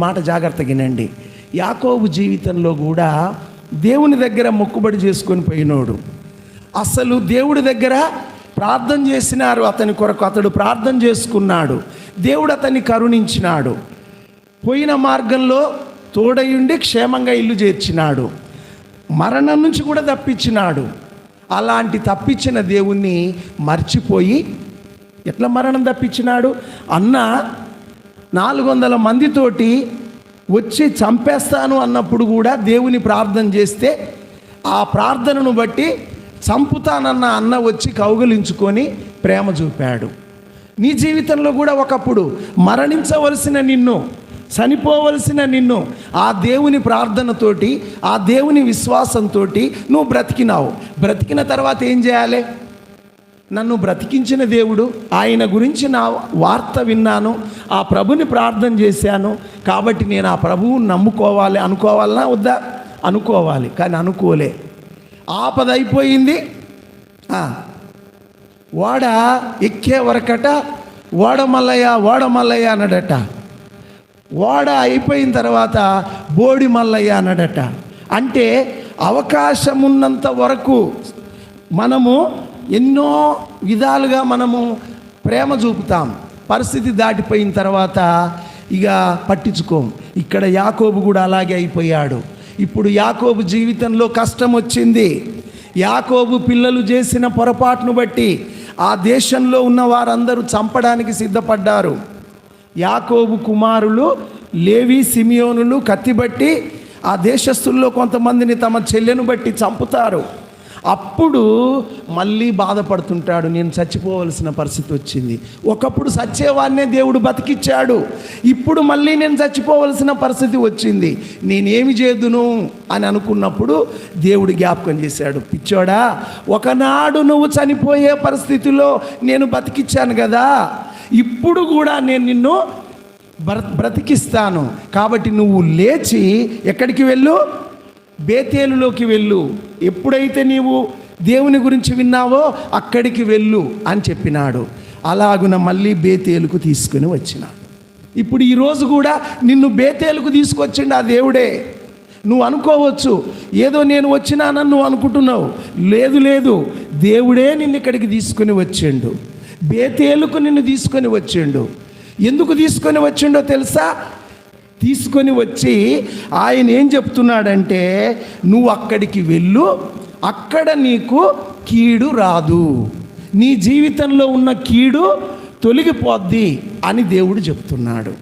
మాట జాగ్రత్తగా వినండి. యాకోబు జీవితంలో కూడా దేవుని దగ్గర మొక్కుబడి చేసుకొని పోయినోడు. అసలు దేవుడి దగ్గర ప్రార్థన చేసినారు అతని కొరకు అతడు ప్రార్థన చేసుకున్నాడు. దేవుడు అతన్ని కరుణించినాడు. పోయిన మార్గంలో తోడయుండి క్షేమంగా ఇల్లు చేర్చినాడు. మరణం నుంచి కూడా తప్పించినాడు. అలాంటి తప్పించిన దేవుణ్ణి మర్చిపోయి ఎట్లా మరణం తప్పించినాడు? అన్న నాలుగు వందల మందితోటి వచ్చి చంపేస్తాను అన్నప్పుడు కూడా దేవుని ప్రార్థన చేస్తే ఆ ప్రార్థనను బట్టి చంపుతానన్న అన్న వచ్చి కౌగలించుకొని ప్రేమ చూపాడు. నీ జీవితంలో కూడా ఒకప్పుడు మరణించవలసిన నిన్ను చనిపోవలసిన నిన్ను ఆ దేవుని ప్రార్థనతోటి ఆ దేవుని విశ్వాసంతో నువ్వు బ్రతికినావు. బ్రతికిన తర్వాత ఏం చేయాలి? నన్ను బ్రతికించిన దేవుడు ఆయన గురించి నా వార్త విన్నాను ఆ ప్రభుని ప్రార్థన చేశాను కాబట్టి నేను ఆ ప్రభువుని నమ్ముకోవాలి అనుకోవాలనా వద్దా? అనుకోవాలి కానీ అనుకోలే. ఆపద అయిపోయింది. వాడ ఎక్కే వరకట ఓడ మల్లయ్య ఓడ మల్లయ్య అన్నాడట. ఓడ అయిపోయిన తర్వాత బోడి మల్లయ్య అన్నాడట. అంటే అవకాశం ఉన్నంత వరకు మనము ఎన్నో విధాలుగా మనము ప్రేమ చూపుతాం. పరిస్థితి దాటిపోయిన తర్వాత ఇక పట్టించుకోం. ఇక్కడ యాకోబు కూడా అలాగే అయిపోయాడు. ఇప్పుడు యాకోబు జీవితంలో కష్టం వచ్చింది. యాకోబు పిల్లలు చేసిన పొరపాటును బట్టి ఆ దేశంలో ఉన్న వారందరూ చంపడానికి సిద్ధపడ్డారు. యాకోబు కుమారులు లేవి సిమియోనులు కత్తిబట్టి ఆ దేశస్తుల్లో కొంతమందిని తమ చెల్లెను బట్టి చంపుతారు. అప్పుడు మళ్ళీ బాధపడుతుంటాడు నేను చచ్చిపోవలసిన పరిస్థితి వచ్చింది. ఒకప్పుడు చచ్చేవాడినే దేవుడు బతికిచ్చాడు. ఇప్పుడు మళ్ళీ నేను చచ్చిపోవలసిన పరిస్థితి వచ్చింది. నేనేమి చేదును అని అనుకున్నప్పుడు దేవుడు జ్ఞాపకం చేశాడు పిచ్చోడా ఒకనాడు నువ్వు చనిపోయే పరిస్థితిలో నేను బతికిచ్చాను కదా. ఇప్పుడు కూడా నేను నిన్ను బ్ర బ్రతికిస్తాను. కాబట్టి నువ్వు లేచి ఎక్కడికి వెళ్ళు? బేతేలులోకి వెళ్ళు. ఎప్పుడైతే నీవు దేవుని గురించి విన్నావో అక్కడికి వెళ్ళు అని చెప్పినాడు. అలాగున మళ్ళీ బేతేలుకు తీసుకుని వచ్చినాడు ఇప్పుడు ఈరోజు కూడా నిన్ను బేతేలుకు తీసుకొచ్చిండు ఆ దేవుడే. నువ్వు అనుకోవచ్చు ఏదో నేను వచ్చినానని నువ్వు అనుకుంటున్నావు. లేదు లేదు దేవుడే నిన్ను ఇక్కడికి తీసుకొని వచ్చిండు. బేతేలుకు నిన్ను తీసుకొని వచ్చిండు. ఎందుకు తీసుకొని వచ్చిండో తెలుసా? తీసుకొని వచ్చి ఆయన ఏం చెప్తున్నాడంటే నువ్వు అక్కడికి వెళ్ళు అక్కడ నీకు కీడు రాదు. నీ జీవితంలో ఉన్న కీడు తొలగిపోద్ది అని దేవుడు చెప్తున్నాడు.